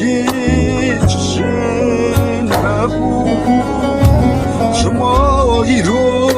geçsin bu Şma iro